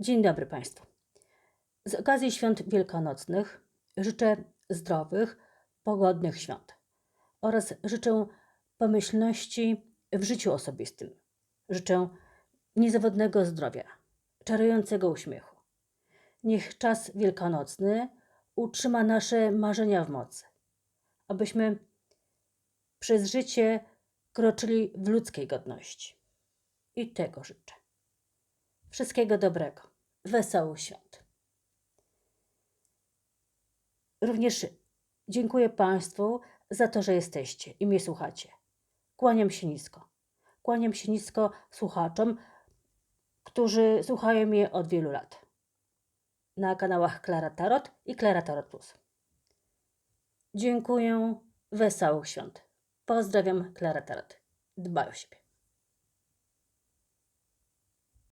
Dzień dobry Państwu. Z okazji świąt wielkanocnych życzę zdrowych, pogodnych świąt oraz życzę pomyślności w życiu osobistym. Życzę niezawodnego zdrowia, czarującego uśmiechu. Niech czas wielkanocny utrzyma nasze marzenia w mocy, abyśmy przez życie kroczyli w ludzkiej godności. I tego życzę. Wszystkiego dobrego. Wesołych świąt. Również dziękuję Państwu za to, że jesteście i mnie słuchacie. Kłaniam się nisko. Kłaniam się nisko słuchaczom, którzy słuchają mnie od wielu lat. Na kanałach Klara Tarot i Klara Tarot Plus. Dziękuję. Wesołych świąt. Pozdrawiam, Klara Tarot. Dbaj o siebie.